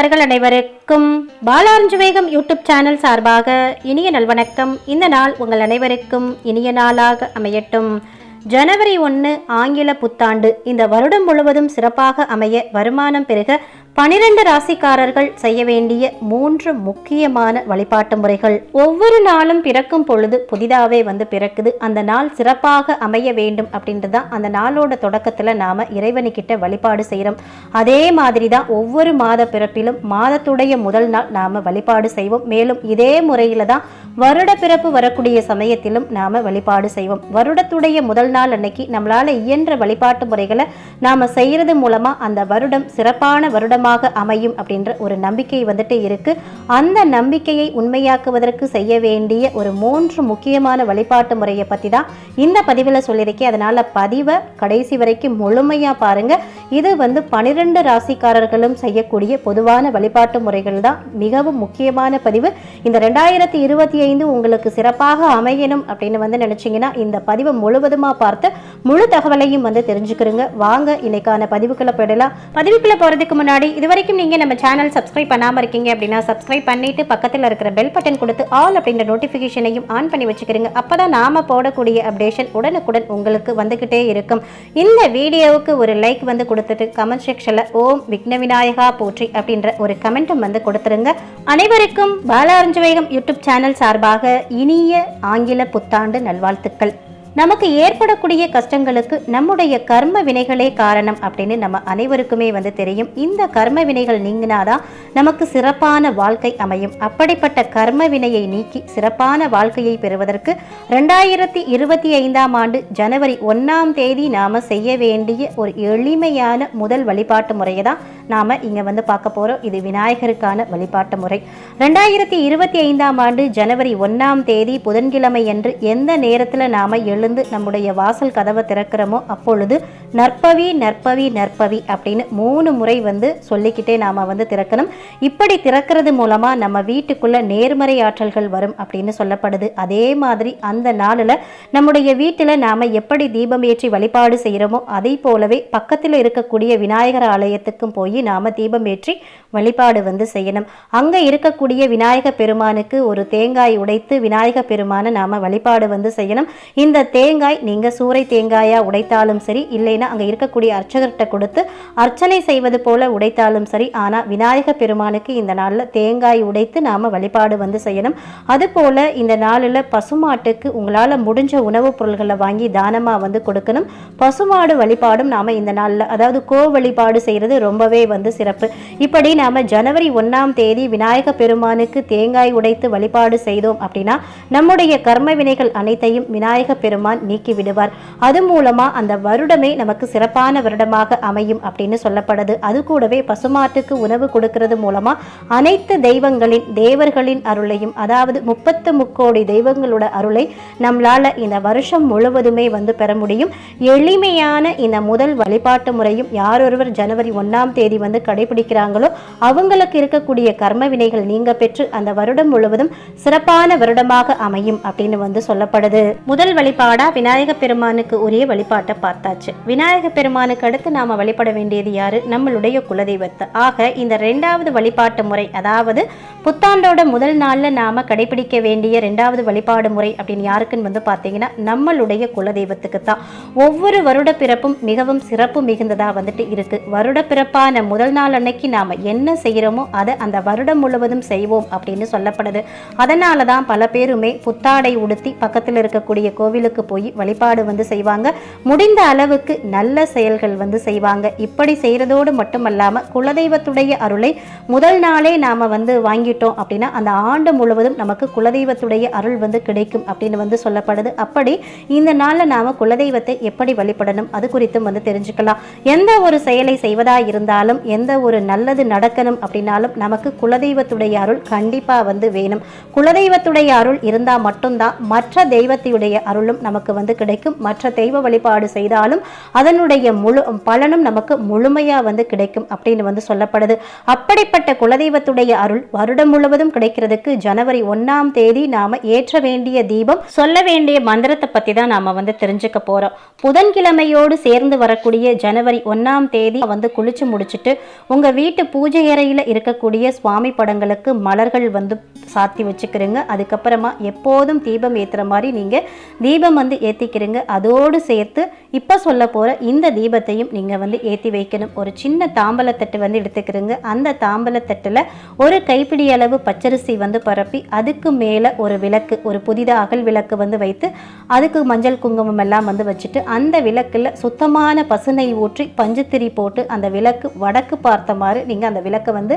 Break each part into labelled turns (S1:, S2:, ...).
S1: நண்பர்கள் அனைவருக்கும் பாலாரஞ்சு வேகம் யூடியூப் சேனல் சார்பாக இனிய நல்வணக்கம். இந்த நாள் உங்கள் அனைவருக்கும் இனிய நாளாக அமையட்டும். ஜனவரி ஒன்று ஆங்கில புத்தாண்டு. இந்த வருடம் முழுவதும் சிறப்பாக அமைய வருமானம் பெருக பனிரெண்டு ராசிக்காரர்கள் செய்ய வேண்டிய மூன்று முக்கியமான வழிபாட்டு முறைகள். ஒவ்வொரு நாளும் பிறக்கும் பொழுது புதிதாவே வந்து பிறக்குது. அந்த நாள் சிறப்பாக அமைய வேண்டும் அப்படின்றது தான் அந்த நாளோட தொடக்கத்துல நாம இறைவனுக்கிட்ட வழிபாடு செய்கிறோம் அதே மாதிரி தான் ஒவ்வொரு மாத பிறப்பிலும் மாதத்துடைய முதல் நாள் நாம வழிபாடு செய்வோம். மேலும் இதே முறையில தான் வருட பிறப்பு வரக்கூடிய சமயத்திலும் நாம வழிபாடு செய்வோம். வருடத்துடைய முதல் நாள் அன்னைக்கு நம்மளால இயன்ற வழிபாட்டு முறைகளை நாம செய்கிறது மூலமா அந்த வருடம் சிறப்பான வருடமாக அமையும் அப்படின்ற ஒரு நம்பிக்கை வந்துட்டு இருக்கு. அந்த நம்பிக்கையை உண்மையாக்குவதற்கு செய்ய வேண்டிய ஒரு மூன்று முக்கியமான வழிபாட்டு முறையை பத்தி தான் இந்த பதிவில் சொல்லியிருக்கேன். அதனால பதிவை கடைசி வரைக்கும் முழுமையா பாருங்க. இது வந்து பனிரெண்டு ராசிக்காரர்களும் செய்யக்கூடிய பொதுவான வழிபாட்டு முறைகள் தான் மிகவும் முக்கியமான பதிவு. இந்த ரெண்டாயிரத்தி இருபத்தி ஐந்து உங்களுக்கு சிறப்பாக அமையணும் அப்படின்னு வந்து நினச்சிங்கன்னா இந்த பதிவை முழுவதுமாக பார்த்து முழு தகவலையும் வந்து தெரிஞ்சுக்கிறோங்க வாங்க இன்னைக்கான பதிவுக்குள்ளே போயிடலாம். பதிவுக்குள்ளே போகிறதுக்கு முன்னாடி இது வரைக்கும் நீங்கள் நம்ம சேனல் சப்ஸ்கிரைப் பண்ணாமல் இருக்கீங்க அப்படின்னா சப்ஸ்கிரைப் பண்ணிட்டு பக்கத்தில் இருக்கிற பெல் பட்டன் கொடுத்து ஆல் அப்படின்ற நோட்டிஃபிகேஷனையும் ஆன் பண்ணி வச்சுக்கிறீங்க அப்பதான் நாம போடக்கூடிய அப்டேஷன் உடனுக்குடன் உங்களுக்கு வந்துக்கிட்டே இருக்கும். இந்த வீடியோவுக்கு ஒரு லைக் வந்து கொடுத்துட்டு கமெண்ட் செக்ஷனில் ஓம் விக்ன விநாயகா போற்றி அப்படின்ற ஒரு கமெண்ட்டும் வந்து கொடுத்துருங்க. அனைவருக்கும் பாலாரஞ்சு வேகம் யூடியூப் சேனல் சார்பாக இனிய ஆங்கில புத்தாண்டு நல்வாழ்த்துக்கள். நமக்கு ஏற்படக்கூடிய கஷ்டங்களுக்கு நம்முடைய கர்ம வினைகளே காரணம் அப்படின்னு நம்ம அனைவருக்குமே வந்து தெரியும். இந்த கர்ம வினைகள் நீங்கினாதான் நமக்கு சிறப்பான வாழ்க்கை அமையும். அப்படிப்பட்ட கர்ம வினையை நீக்கி சிறப்பான வாழ்க்கையை பெறுவதற்கு ரெண்டாயிரத்தி இருபத்தி ஐந்தாம் ஆண்டு ஜனவரி ஒன்றாம் தேதி நாம செய்ய வேண்டிய ஒரு எளிமையான முதல் வழிபாட்டு முறையை தான் நாம இங்க வந்து பார்க்க போறோம். இது விநாயகருக்கான வழிபாட்டு முறை. ரெண்டாயிரத்தி இருபத்தி ஐந்தாம் ஆண்டு ஜனவரி ஒன்றாம் தேதி புதன்கிழமை அன்று எந்த நேரத்துல நாம எழுந்து நம்முடைய வாசல் கதவை திறக்கிறோமோ அப்பொழுது நற்பவி நற்பவி நற்பவி அப்படின்னு மூணு முறை வந்து சொல்லிக்கிட்டே நாம் வந்து திறக்கணும். இப்படி திறக்கிறது மூலமாக நம்ம வீட்டுக்குள்ளே நேர்மறை ஆற்றல்கள் வரும் அப்படின்னு சொல்லப்படுது. அதே மாதிரி அந்த நாளில் நம்முடைய வீட்டில் நாம் எப்படி தீபம் ஏற்றி வழிபாடு செய்கிறோமோ அதை போலவே பக்கத்தில் இருக்கக்கூடிய விநாயகர் ஆலயத்துக்கும் போய் நாம் தீபம் ஏற்றி வழிபாடு வந்து செய்யணும். அங்கே இருக்கக்கூடிய விநாயக பெருமானுக்கு ஒரு தேங்காய் உடைத்து விநாயக பெருமானை நாம் வழிபாடு வந்து செய்யணும். இந்த தேங்காய் நீங்கள் சூறை தேங்காயாக உடைத்தாலும் சரி இல்லைன்னா அங்கே இருக்கக்கூடிய அர்ச்சகர்கிட்ட கொடுத்து அர்ச்சனை செய்வது போல உடைத்தாலும் சரி ஆனால் விநாயக பெருமானுக்கு இந்த நாளில் தேங்காய் உடைத்து நாம் வழிபாடு வந்து செய்யணும். அதுபோல் இந்த நாளில் பசுமாட்டுக்கு உங்களால் முடிஞ்ச உணவுப் பொருள்களை வாங்கி தானமாக வந்து கொடுக்கணும். பசுமாடு வழிபாடும் நாம் இந்த நாளில் அதாவது கோ வழிபாடு செய்கிறது ரொம்பவே வந்து சிறப்பு. இப்படி நாம் ஜனவரி ஒன்றாம் தேதி விநாயக பெருமானுக்கு தேங்காய் உடைத்து வழிபாடு செய்தோம் அப்படின்னா நம்முடைய கர்ம வினைகள் அனைத்தையும் விநாயக பெருமான் பெருமான் நீக்கி விடுவார் அது மூலமா அந்த வருடமே நமக்கு சிறப்பான வருடமாக அமையும் அப்படின்னு சொல்லப்படுது. அது கூடவே பசுமாட்டுக்கு உணவு கொடுக்கிறது மூலமா அனைத்து தெய்வங்களின் தேவர்களின் அருளையும் அதாவது முப்பத்து முக்கோடி தெய்வங்களோட அருளை நம்மளால இந்த வருஷம் முழுவதுமே வந்து பெற முடியும். எளிமையான இந்த முதல் வழிபாட்டு முறையும் யாரொருவர் ஜனவரி ஒன்றாம் தேதி வந்து கடைபிடிக்கிறாங்களோ அவங்களுக்கு இருக்கக்கூடிய கர்ம வினைகள் நீங்க பெற்று அந்த வருடம் முழுவதும் சிறப்பான வருடமாக அமையும் அப்படின்னு வந்து சொல்லப்படுது. முதல் வழிபாடு விநாயக பெருமானுக்கு ஒரே வழிபாட்டை பார்த்தாச்சு. விநாயக பெருமானுக்கு அடுத்து நாம் வழிபட வேண்டியது யாரு? நம்மளுடைய குலதெய்வத்தை. ஆக இந்த ரெண்டாவது வழிபாட்டு முறை அதாவது புத்தாண்டோட முதல் நாளில் நாம் கடைபிடிக்க வேண்டிய ரெண்டாவது வழிபாடு முறை அப்படின்னு யாருக்குன்னு வந்து பார்த்தீங்கன்னா நம்மளுடைய குலதெய்வத்துக்கு தான். ஒவ்வொரு வருட பிறப்பும் மிகவும் சிறப்பு மிகுந்ததாக வந்துட்டு இருக்கு. வருட பிறப்பான முதல் நாள் அன்னைக்கு நாம் என்ன செய்கிறோமோ அதை அந்த வருடம் முழுவதும் செய்வோம் அப்படின்னு சொல்லப்படுது. அதனால தான் பல பேருமே புத்தாடை உடுத்தி பக்கத்தில் இருக்கக்கூடிய கோவிலுக்கு போய் வழிபாடு வந்து செய்வாங்க. முடிந்த அளவுக்கு நல்ல செயல்கள் வந்து செய்வாங்க. இப்படி செய்கிறதோடு மட்டுமல்லாமல் குலதெய்வத்துடைய அருளை முதல் நாளே நாம் வந்து வாங்கிட்டோம் அப்படின்னா அந்த ஆண்டு முழுவதும் நமக்கு குலதெய்வத்துடைய அருள் வந்து கிடைக்கும் அப்படின்னு வந்து சொல்லப்படுது. அப்படி இந்த நாளில் நாம் குலதெய்வத்தை எப்படி வழிபடணும் அது குறித்தும் வந்து தெரிஞ்சுக்கலாம். எந்த ஒரு செயலை செய்வதாக இருந்தாலும் எந்த ஒரு நல்லது நடக்கணும் அப்படின்னாலும் நமக்கு குலதெய்வத்துடைய அருள் கண்டிப்பாக வந்து வேணும். குலதெய்வத்துடைய அருள் இருந்தால் மட்டும்தான் மற்ற தெய்வத்தையுடைய அருளும் நமக்கு வந்து கிடைக்கும். மற்ற தெய்வ வழிபாடு செய்தாலும் அதனுடைய முழு பலனும் நமக்கு முழுமையாக வந்து கிடைக்கும் அப்படின்னு வந்து சொல்லப்படுது. அப்படிப்பட்ட குலதெய்வத்துடைய அருள் வருடம் முழுவதும் கிடைக்கிறதுக்கு ஜனவரி ஒன்றாம் தேதி நாம் ஏற்ற வேண்டிய தீபம் சொல்ல வேண்டிய மந்திரத்தை பற்றி தான் நாம் வந்து தெரிஞ்சுக்க போகிறோம் புதன்கிழமையோடு சேர்ந்து வரக்கூடிய ஜனவரி ஒன்றாம் தேதி வந்து குளிச்சு முடிச்சுட்டு உங்கள் வீட்டு பூஜை அறையில் இருக்கக்கூடிய சுவாமி படங்களுக்கு மலர்கள் வந்து சாத்தி வச்சுக்கிறீங்க. அதுக்கப்புறமா எப்போதும் தீபம் ஏற்றுற மாதிரி நீங்கள் தீபம் வந்து ஏற்றிக்கிறீங்க அதோடு சேர்த்து இப்போ சொல்ல போகிற இந்த தீபத்தையும் நீங்கள் வந்து ஏற்றி வைக்கணும். ஒரு சின்ன தாம்பலத்தட்டு வந்து எடுத்துக்கிறீங்க. அந்த தாம்பலத்தட்டில் ஒரு கைப்பிடி அளவு பச்சரிசி வந்து பரப்பி அதுக்கு மேலே ஒரு விளக்கு ஒரு புதிதாக அகல் விளக்கு வந்து வைத்து அதுக்கு மஞ்சள் குங்குமம் எல்லாம் வந்து வச்சுட்டு அந்த விளக்கில் சுத்தமான பசுனை ஊற்றி பஞ்சுத்திரி போட்டு அந்த விளக்கு வடக்கு பார்த்த மாதிரி நீங்கள் அந்த விளக்கை வந்து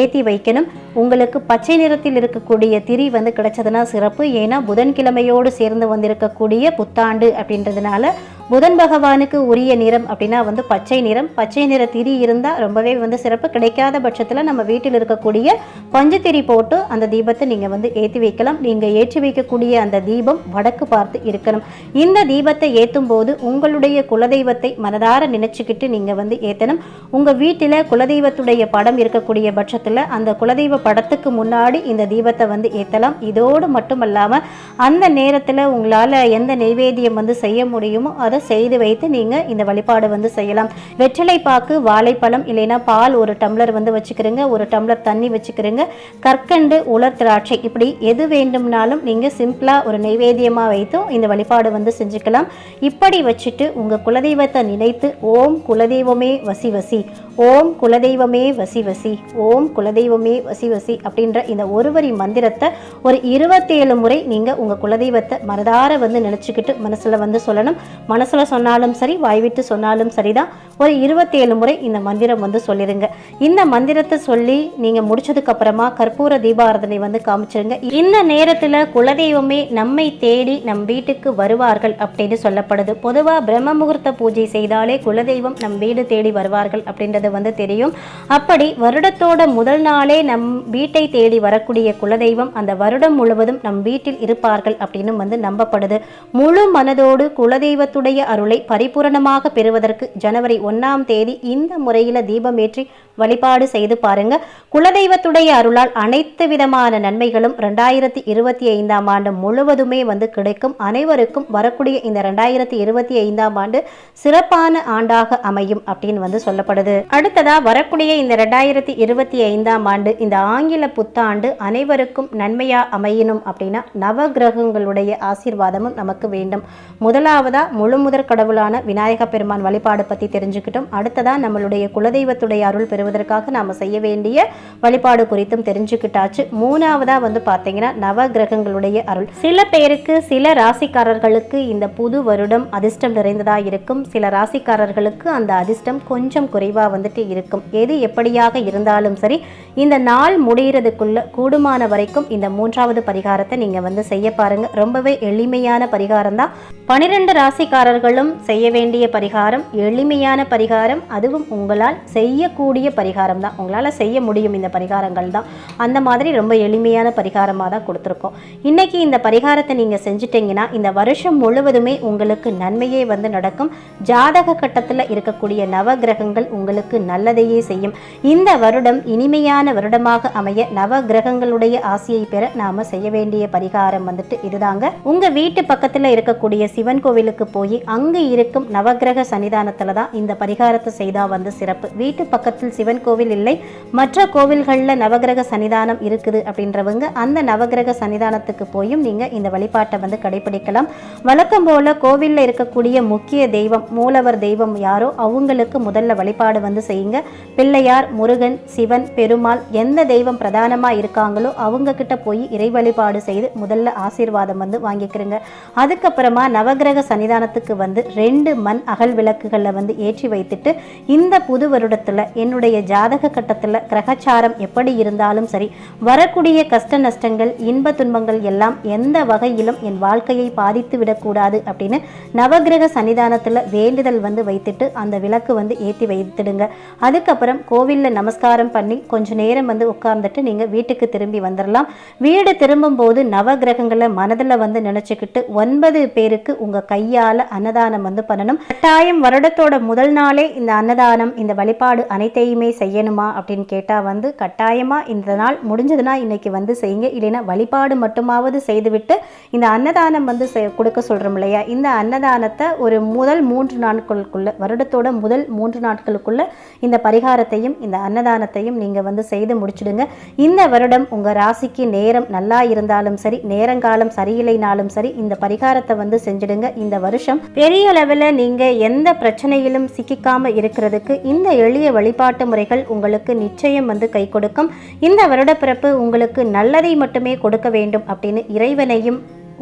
S1: ஏற்றி வைக்கணும். உங்களுக்கு பச்சை நிறத்தில் இருக்கக்கூடிய திரி வந்து கிடைச்சதுன்னா சிறப்பு. ஏன்னா புதன்கிழமையோடு சேர்ந்து வந்திருக்கக்கூடிய புத்தாண்டு அப்படின்றதுனால புதன் பகவானுக்கு உரிய நிறம் அப்படின்னா வந்து பச்சை நிறம். பச்சை நிற திரி இருந்தால் ரொம்பவே வந்து சிறப்பு. கிடைக்காத பட்சத்தில் நம்ம வீட்டில் இருக்கக்கூடிய பஞ்சுத்திரி போட்டு அந்த தீபத்தை நீங்கள் வந்து ஏற்றி வைக்கலாம். நீங்கள் ஏற்றி வைக்கக்கூடிய அந்த தீபம் வடக்கு பார்த்து இருக்கணும். இந்த தீபத்தை ஏற்றும் போது உங்களுடைய குலதெய்வத்தை மனதார நினச்சிக்கிட்டு நீங்கள் வந்து ஏற்றணும் உங்கள் வீட்டில் குலதெய்வத்துடைய படம் இருக்கக்கூடிய பட்சத்தில் அந்த குலதெய்வ படத்துக்கு முன்னாடி இந்த தீபத்தை வந்து ஏற்றலாம் இதோடு மட்டுமல்லாமல் அந்த நேரத்தில் உங்களால் எந்த நைவேத்தியம் வந்து செய்ய முடியுமோ அதை செய்து வைத்து நீங்கள் இந்த வழிபாடு வந்து செய்யலாம். வெற்றிலை பாக்கு வாழைப்பழம் இல்லைன்னா பால் ஒரு டம்ளர் வந்து வச்சுக்கிறீங்க ஒரு டம்ளர் தண்ணி வச்சுக்கிறீங்க. கற்கண்டு உலர் திராட்சை இப்படி எது வேண்டும்னாலும் நீங்கள் சிம்பிளாக ஒரு நைவேத்தியமாக வைத்தும் இந்த வழிபாடு வந்து செஞ்சுக்கலாம். இப்படி வச்சுட்டு உங்கள் குலதெய்வத்தை நினைத்து ஓம் குலதெய்வமே வசி வசி ஓம் குலதெய்வமே வசி வசி ஓம் குலதெய்வமே வசி வசி அப்படின்ற இந்த ஒரு வரி மந்திரத்தை ஒரு இருபத்தேழு முறை நீங்கள் உங்கள் குலதெய்வத்தை மனதார வந்து நினச்சிக்கிட்டு மனசில் வந்து சொல்லணும். மனசு மனசில் சொன்னாலும் சரி வாய்விட்டு சொன்னாலும் சொன்னாலும் சரிதான். ஒரு இருபத்தேழு முறை இந்த மந்திரம் வந்து சொல்லிடுங்க. இந்த மந்திரத்தை சொல்லி நீங்கள் முடிச்சதுக்கு அப்புறமா கற்பூர தீபாரதனை வந்து காமிச்சிருங்க. இந்த நேரத்தில் குலதெய்வமே நம்மை தேடி நம் வீட்டுக்கு வருவார்கள் அப்படின்னு சொல்லப்படுது. பொதுவாக பிரம்ம முகூர்த்த பூஜை செய்தாலே குலதெய்வம் நம் வீடு தேடி வருவார்கள் அப்படின்றது வந்து தெரியும். அப்படி வருடத்தோட முதல் நாளே நம் வீட்டை தேடி வரக்கூடிய குலதெய்வம் அந்த வருடம் முழுவதும் நம் வீட்டில் இருப்பார்கள் அப்படின்னு வந்து நம்பப்படுது. முழு மனதோடு குலதெய்வத்துடைய அருளை பரிபூரணமாக பெறுவதற்கு ஜனவரி ஒன்றாம் தேதி இந்த முறையில் தீபமேற்றி வழிபாடு செய்து பாருங்க. குலதெய்வத்துடைய அருளால் அனைத்து விதமான நன்மைகளும் ரெண்டாயிரத்தி இருபத்தி ஐந்தாம் ஆண்டு முழுவதுமே வந்து கிடைக்கும். அனைவருக்கும் வரக்கூடிய இந்த ரெண்டாயிரத்தி இருபத்தி ஐந்தாம் ஆண்டு சிறப்பான ஆண்டாக அமையும் அப்படின்னு வந்து சொல்லப்படுது. அடுத்ததா வரக்கூடிய இந்த ரெண்டாயிரத்தி இருபத்தி ஐந்தாம் ஆண்டு இந்த ஆங்கில புத்தாண்டு அனைவருக்கும் நன்மையா அமையணும் அப்படின்னா நவ கிரகங்களுடைய ஆசீர்வாதமும் நமக்கு வேண்டும். முதலாவதா முழு முதற் கடவுளான விநாயக பெருமான் வழிபாடு பற்றி தெரிஞ்சுக்கிட்டோம். அடுத்ததான் நம்மளுடைய குலதெய்வத்துடைய அருள் பெறுவதற்காக நாம் செய்ய வேண்டிய வழிபாடு குறித்தும் தெரிஞ்சுக்கிட்டாச்சு. மூணாவதாக வந்து பார்த்தீங்கன்னா நவ கிரகங்களுடைய அருள். சில பேருக்கு சில ராசிக்காரர்களுக்கு இந்த புது வருடம் அதிர்ஷ்டம் நிறைந்ததாக இருக்கும். சில ராசிக்காரர்களுக்கு அந்த அதிர்ஷ்டம் கொஞ்சம் குறைவாக வந்துட்டு இருக்கும். எது எப்படியாக இருந்தாலும் சரி இந்த நாள் முடிகிறதுக்குள்ள கூடுமான வரைக்கும் இந்த மூன்றாவது பரிகாரத்தை நீங்கள் வந்து செய்ய பாருங்கள் ரொம்பவே எளிமையான பரிகாரம் தான் பனிரெண்டு ராசிக்காரர் ராசிக்காரர்களும் செய்ய வேண்டிய பரிகாரம் எளிமையான பரிகாரம் அதுவும் உங்களால் செய்யக்கூடிய பரிகாரம் தான். உங்களால் செய்ய முடியும் இந்த பரிகாரங்கள் தான். அந்த மாதிரி ரொம்ப எளிமையான பரிகாரமாக தான் கொடுத்துருக்கோம். இன்னைக்கு இந்த பரிகாரத்தை நீங்கள் செஞ்சிட்டிங்கன்னா இந்த வருஷம் முழுவதுமே உங்களுக்கு நன்மையே வந்து நடக்கும். ஜாதக கட்டத்தில் இருக்கக்கூடிய நவ கிரகங்கள் உங்களுக்கு நல்லதையே செய்யும். இந்த வருடம் இனிமையான வருடமாக அமைய நவ கிரகங்களுடைய ஆசையை பெற நாம செய்ய வேண்டிய பரிகாரம் வந்துட்டு இதுதாங்க. உங்க வீட்டு பக்கத்தில் இருக்கக்கூடிய சிவன் கோவிலுக்கு போய் அங்கு இருக்கும் நவகிரக சன்னிதானத்தில் தான் இந்த பரிகாரத்தை செய்தால் வந்து சிறப்பு. வீட்டு பக்கத்தில் சிவன் கோவில் இல்லை. மற்ற கோவில்களில் நவகிரக சன்னிதானம் இருக்குது அப்படின்றவங்க அந்த நவகிரக சன்னிதானத்துக்கு போயும் நீங்கள் இந்த வழிபாட்டை வந்து கடைபிடிக்கலாம். வழக்கம் போல கோவிலில் இருக்கக்கூடிய முக்கிய தெய்வம் மூலவர் தெய்வம் யாரோ அவங்களுக்கு முதல்ல வழிபாடு வந்து செய்யுங்க. பிள்ளையார் முருகன் சிவன் பெருமாள் எந்த தெய்வம் பிரதானமாக இருக்காங்களோ அவங்க கிட்ட போய் இறை வழிபாடு செய்து முதல்ல ஆசீர்வாதம் வந்து வாங்கிக்கிறங்க. அதுக்கப்புறமா நவகிரக சன்னிதானத்துக்கு விளக்கு வந்து ரெண்டு மண் அகல் விளக்குகளில் வந்து ஏற்றி வைத்துட்டு இந்த புது வருடத்தில் என்னுடைய ஜாதக கட்டத்தில் கிரகச்சாரம் எப்படி இருந்தாலும் சரி வரக்கூடிய கஷ்ட நஷ்டங்கள் இன்ப துன்பங்கள் எல்லாம் எந்த வகையிலும் என் வாழ்க்கையை பாதித்து விடக்கூடாது அப்படின்னு நவகிரக சன்னிதானத்தில் வேண்டுதல் வந்து வைத்துட்டு அந்த விளக்கு வந்து ஏற்றி வைத்துடுங்க. அதுக்கப்புறம் கோவிலில் நமஸ்காரம் பண்ணி கொஞ்ச நேரம் வந்து உட்கார்ந்துட்டு நீங்கள் வீட்டுக்கு திரும்பி வந்துடலாம் வீடு திரும்பும்போது நவகிரகங்களை மனதில் வந்து நினச்சிக்கிட்டு ஒன்பது பேருக்கு உங்கள் கையால் அன்னதானம் வந்து பண்ணணும். கட்டாயம் வருடத்தோட முதல் நாளே இந்த அன்னதானம் இந்த வழிபாடு அனைத்தையுமே செய்யணுமா அப்படின்னு கேட்டால் வந்து கட்டாயமாக இந்த நாள் முடிஞ்சதுன்னா இன்றைக்கி வந்து செய்யுங்க. இல்லைன்னா வழிபாடு மட்டுமாவது செய்துவிட்டு இந்த அன்னதானம் வந்து கொடுக்க சொல்கிறோம் இல்லையா? இந்த அன்னதானத்தை ஒரு முதல் மூன்று நாட்களுக்குள்ள வருடத்தோட முதல் மூன்று நாட்களுக்குள்ள இந்த பரிகாரத்தையும் இந்த அன்னதானத்தையும் நீங்கள் வந்து செய்து முடிச்சிடுங்க. இந்த வருடம் உங்கள் ராசிக்கு நேரம் நல்லா இருந்தாலும் சரி நேரங்காலம் சரியில்லைனாலும் சரி இந்த பரிகாரத்தை வந்து செஞ்சிடுங்க. இந்த வருஷம் பெரிய அளவில் நீங்கள் எந்த பிரச்சனையிலும் சிக்கிக்காம இருக்கிறதுக்கு இந்த எளிய வழிபாட்டு முறைகள் உங்களுக்கு நிச்சயம் வந்து கை கொடுக்கும். இந்த வருடப்பிறப்பு உங்களுக்கு நல்லதை மட்டுமே கொடுக்க வேண்டும் அப்படின்னு இறைவனையும்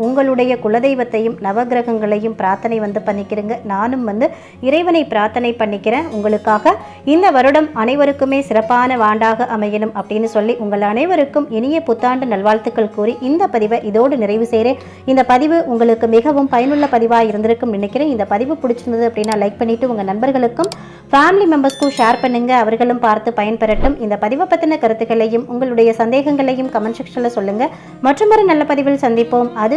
S1: உங்களுடைய குலதெய்வத்தையும் நவகிரகங்களையும் பிரார்த்தனை வந்து பண்ணிக்கிறேங்க. நானும் வந்து இறைவனை பிரார்த்தனை பண்ணிக்கிறேன். உங்களுக்காக இந்த வருடம் அனைவருக்குமே சிறப்பான வாண்டாக அமையணும் அப்படின்னு சொல்லி உங்கள் அனைவருக்கும் இனிய புத்தாண்டு நல்வாழ்த்துக்கள் கூறி இந்த பதிவை இதோடு நிறைவு செய்கிறேன். இந்த பதிவு உங்களுக்கு மிகவும் பயனுள்ள பதிவாக இருந்திருக்கும் நினைக்கிறேன். இந்த பதிவு பிடிச்சிருந்தது அப்படின்னா லைக் பண்ணிட்டு உங்கள் நண்பர்களுக்கும் ஃபேமிலி மெம்பர்ஸ்க்கும் ஷேர் பண்ணுங்க. அவர்களும் பார்த்து பயன்பெறட்டும். இந்த பதிவை பற்றின கருத்துக்களையும் உங்களுடைய சந்தேகங்களையும் கமெண்ட் செக்ஷனில் சொல்லுங்க. மற்றொரு நல்ல பதிவில் சந்திப்போம். அது